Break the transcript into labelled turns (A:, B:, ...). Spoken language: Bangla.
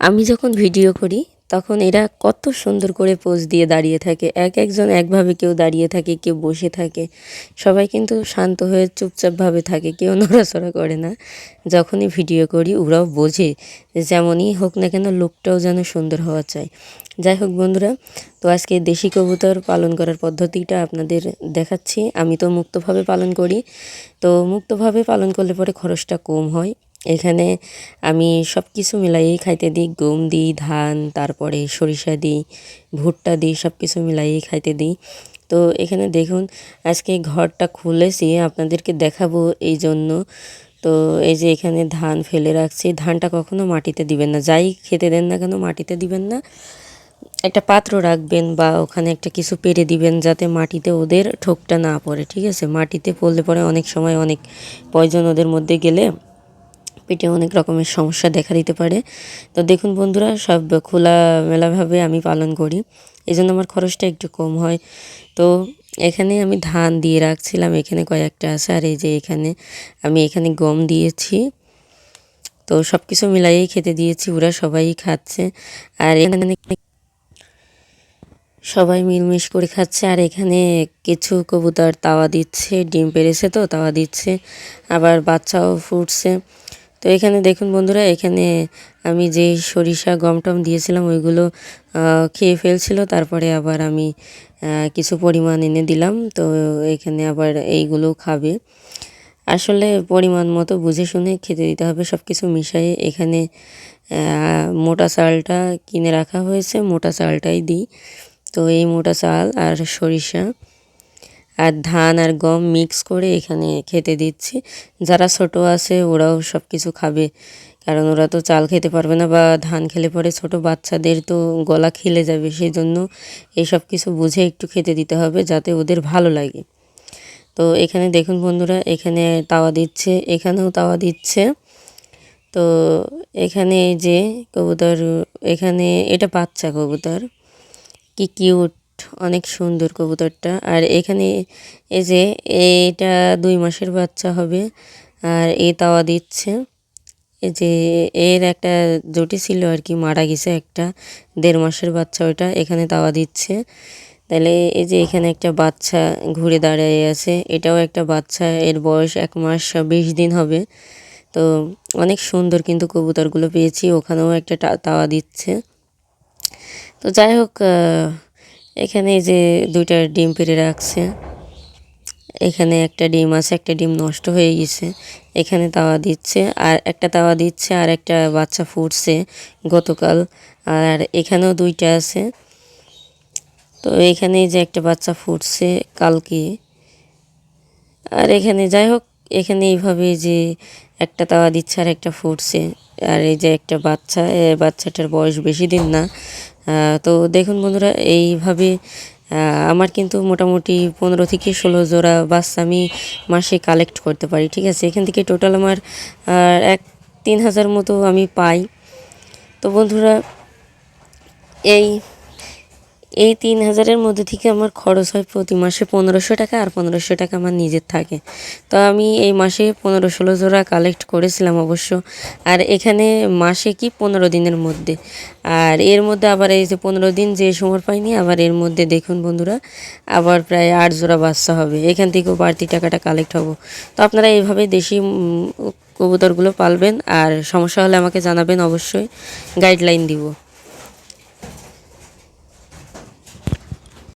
A: আমি যখন ভিডিও করি, তখন এরা কত সুন্দর করে পোজ দিয়ে দাঁড়িয়ে থাকে। এক একজন একভাবে কেউ দাঁড়িয়ে থাকে, কেউ বসে থাকে। সবাই কিন্তু শান্ত হয়ে চুপচাপভাবে থাকে, কেউ নড়াচড়া করে না। যখনই ভিডিও করি, ওরাও বোঝে যেমনই হোক না কেন লুকটাও যেন সুন্দর হওয়া চাই যাই হোক বন্ধুরা, তো আজকে দেশি কবুতর পালন করার পদ্ধতিটা আপনাদের দেখাচ্ছি। আমি তো মুক্তভাবে পালন করি। তো মুক্তভাবে পালন করলে পরে খরচটা কম হয়। এখানে আমি সব কিছু মিলাইয়েই খাইতে দিই, গম দিই, ধান, তারপরে সরিষা দিই, ভুট্টা দিই সব কিছু মিলাইয়েই খাইতে দিই। তো এখানে দেখুন, আজকে ঘরটা খুলেছি, আপনাদেরকে দেখাবো এই জন্য তো এই যে এখানে ধান ফেলে রাখছি, ধানটা কখনো মাটিতে দিবেন না, যাই খেতে দেন না কেন মাটিতে দিবেন না। একটা পাত্র রাখবেন বা ওখানে একটা কিছু পেরে দিবেন যাতে মাটিতে ওদের ঠোকটা না পড়ে, ঠিক আছে? মাটিতে পড়লে পরে অনেক সময় অনেক পয়জন ওদের মধ্যে গেলে পেটে অনেক রকমের সমস্যা দেখা দিতে পারে। তো দেখুন বন্ধুরা, সব খোলা মেলাভাবে আমি পালন করি। এই জন্য আমার খরচটা একটু কম হয়। তো এখানে আমি ধান দিয়ে রাখছিলাম, এখানে কয়েকটা আছে। আর এই যে এখানে আমি এখানে গম দিয়েছি। তো সব কিছু মিলাইয়েই খেতে দিয়েছি, ওরা সবাই খাচ্ছে। আর এখানে সবাই মিলমিশ করে খাচ্ছে। আর এখানে কিছু কবুতর তাওয়া দিচ্ছে, ডিম পেরেছে তো, তাওয়া দিচ্ছে। আবার বাচ্চাও ফুটছে। তো এখানে দেখুন বন্ধুরা, এখানে আমি যে সরিষা গম টম দিয়েছিলাম, ওইগুলো খেয়ে ফেলছিল। তারপরে আবার আমি কিছু পরিমাণ এনে দিলাম। তো এখানে আবার এইগুলো খাবে। আসলে পরিমাণ মতো বুঝে শুনে খেতে দিতে হবে সব কিছু মিশিয়ে। এখানে মোটা চালটা কিনে রাখা হয়েছে, মোটা চালটাই দিই। তো এই মোটা চাল আর সরিষা আর ধান আর গম মিক্স করে এখানে খেতে দিচ্ছি। যারা ছোট আছে ওরাও সব কিছু খাবে। কারণ ওরা তো চাল খেতে পারবে না বা ধান খেলে পরে ছোট বাচ্চাদের তো গলা খেলে যাবে সেই জন্য এইসব কিছু বুঝে একটু খেতে দিতে হবে যাতে ওদের ভালো লাগে। তো এখানে দেখুন বন্ধুরা, এখানে তাওয়া দিচ্ছে, এখানেও তাওয়া দিচ্ছে। তো এখানে যে কবুতর, এখানে এটা বাচ্চা কবুতর। কি কিউট অনেক সুন্দর কবুতরটা। আর এখানে এই যে এটা দুই মাসের বাচ্চা হবে, আর এ তাওয়া দিচ্ছে। এই যে এর একটা জুটি ছিল আর কি, মারা গেছে একটা, দেড় মাসের বাচ্চা ওটা, এখানে তাওয়া দিচ্ছে। তাহলে এই যে এখানে একটা বাচ্চা ঘুরে দাঁড়িয়ে আছে, এটাও একটা বাচ্চা, এর বয়স এক মাস বিশ দিন হবে। তো অনেক সুন্দর কিন্তু কবুতরগুলো পেয়েছি, ওখানেও একটা তাওয়া দিচ্ছে। তো যাই হোক এখানে এই যে দুইটা ডিম পেরে রাখছে। এখানে একটা ডিম আছে, একটা ডিম নষ্ট হয়ে গেছে। এখানে তাওয়া দিচ্ছে, আর একটা তাওয়া দিচ্ছে, আর একটা বাচ্চা ফুটছে গতকাল। আর এখানেও দুইটা আছে। তো এখানে যে একটা বাচ্চা ফুটছে কালকে। আর এখানে যাই হোক এখানে এইভাবে যে একটা তাওয়া দিচ্ছে আর একটা ফুটছে। আর এই যে একটা বাচ্চা বাচ্চাটার বয়স বেশি দিন না। তো দেখুন বন্ধুরা, এইভাবে আমার কিন্তু মোটামুটি পনেরো থেকে ষোলো জোড়া বাচ্চা আমি মাসে কালেক্ট করতে পারি, ঠিক আছে? এখান থেকে টোটাল আমার এক তিন হাজার মতো আমি পাই। তো বন্ধুরা, এই এই তিন হাজারের মধ্যে থেকে আমার খরচ হয় প্রতি মাসে পনেরোশো টাকা আর পনেরোশো টাকা আমার নিজের থাকে। তো আমি এই মাসে পনেরো ষোলো জোড়া কালেক্ট করেছিলাম অবশ্য। আর এখানে মাসে কি পনেরো দিনের মধ্যে। আর এর মধ্যে আবার এই যে পনেরো দিন যে সময় পাইনি, আবার এর মধ্যে দেখুন বন্ধুরা, আবার প্রায় আট জোড়া বাচ্চা হবে। এখান থেকেও বাড়তি টাকাটা কালেক্ট হব। তো আপনারা এইভাবে দেশি কবুতরগুলো পালবেন। আর সমস্যা হলে আমাকে জানাবেন অবশ্যই। গাইডলাইন দিব।